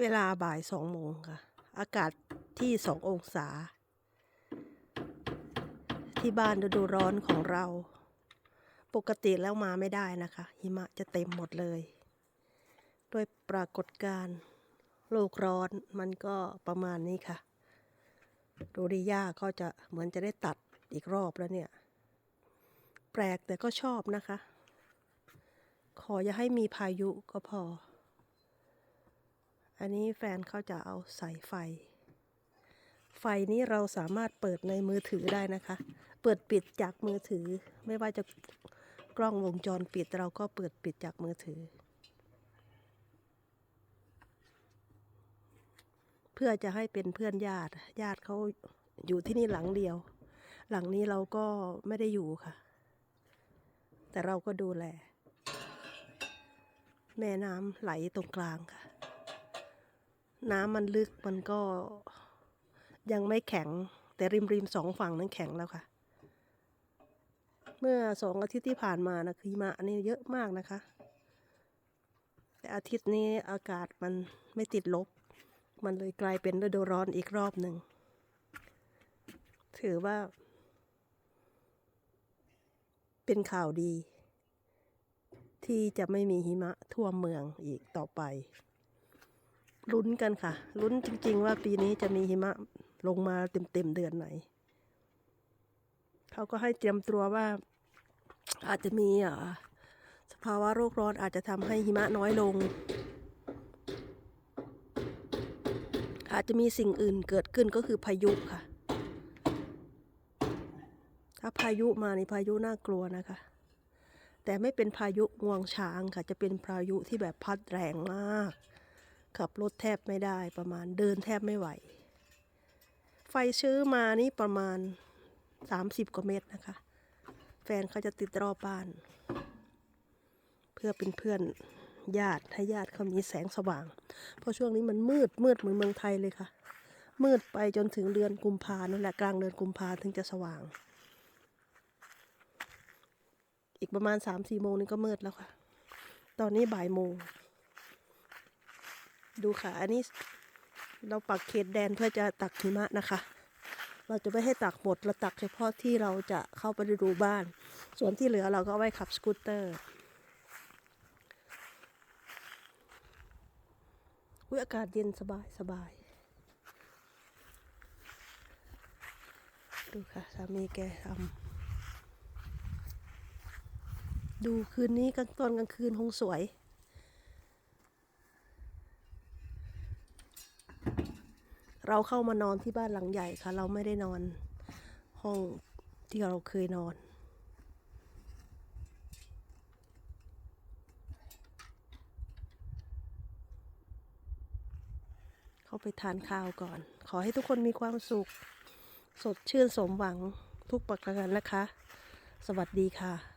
เวลาบ่ายสองโมงค่ะ อากาศที่สององศา ที่บ้านฤดูร้อนของเรา ปกติแล้วมาไม่ได้นะคะ หิมะจะเต็มหมดเลย ด้วยปรากฏการณ์โลกร้อนมันก็ประมาณนี้ค่ะดูดิยาก็จะเหมือนจะได้ตัดอีกรอบแล้วเนี่ย แปลกแต่ก็ชอบนะคะ ขออย่าให้มีพายุก็พอ อันนี้แฟนเขาจะเอาสายไฟ ไฟนี้เราสามารถเปิดในมือถือได้นะคะ เปิดปิดจากมือถือ ไม่ว่าจะกล้องวงจรปิดเราก็เปิดปิดจากมือถือ เพื่อจะให้เป็นเพื่อนญาติ ญาติเขาอยู่ที่นี่หลังเดียว หลังนี้เราก็ไม่ได้อยู่ค่ะ แต่เราก็ดูแล แม่น้ำไหลตรงกลางค่ะ น้ำมันลึกมันก็ยังไม่แข็ง แต่ริมริมสองฝั่งนั้นแข็งแล้วค่ะ เมื่อสองอาทิตย์ที่ผ่านมานะคือหิมะอันนี้เยอะมากนะคะ แต่อาทิตย์นี้อากาศมันไม่ติดลบ มันเลยกลายเป็นฤดูร้อนอีกรอบหนึ่ง ถือว่า เป็นข่าวดี ที่จะไม่มีหิมะทั่วเมืองอีกต่อไป ลุ้นกันค่ะ ลุ้นจริง ๆ ว่าปีนี้จะมีหิมะลงมาเต็มๆเดือนไหน เขาก็ให้เตรียมตัวว่า อาจจะมีอ่าสภาวะโรคร้อนอาจจะทำให้หิมะน้อยลง อาจจะมีสิ่งอื่นเกิดขึ้นก็คือพายุค่ะ ถ้าพายุมาในพายุน่ากลัวนะคะ แต่ไม่เป็นพายุงวงช้างค่ะ จะเป็นพายุที่แบบพัดแรงมาก ขับรถแทบไม่ได้ประมาณเดินแทบไม่ไหว ไฟชื้อมานี่ประมาณ 30 กว่าเมตรนะคะ แฟนเขาจะติดรอบบ้าน เพื่อเป็นเพื่อนญาติให้ญาติเขามีแสงสว่าง เพราะช่วงนี้มันมืดมืดเหมือนเมืองไทยเลยค่ะ มืดไปจนถึงเดือนกุมภานั่นแหละกลางเดือนกุมภาถึงจะสว่าง อีกประมาณสามสี่โมงนี่ก็มืดแล้วค่ะ ตอนนี้บ่ายโมง ดูค่ะ อันนี้เราปักเขตแดนเพื่อจะตักหิมะนะคะ เราจะไม่ให้ตักหมดเราตักเฉพาะที่เราจะเข้าไปดูบ้าน ส่วนที่เหลือเราก็ไว้ขับสกูตเตอร์อุ้ยอากาศเย็นสบายสบาย ดูค่ะสามีแกทำดูคืนนี้กลางตอนกลางคืนคงสวย เราเข้ามานอนที่บ้านหลังใหญ่ค่ะ เราไม่ได้นอนห้องที่เราเคยนอน เข้าไปทานข้าวก่อน ขอให้ทุกคนมีความสุข สดชื่นสมหวังทุกประการนะคะ สวัสดีค่ะ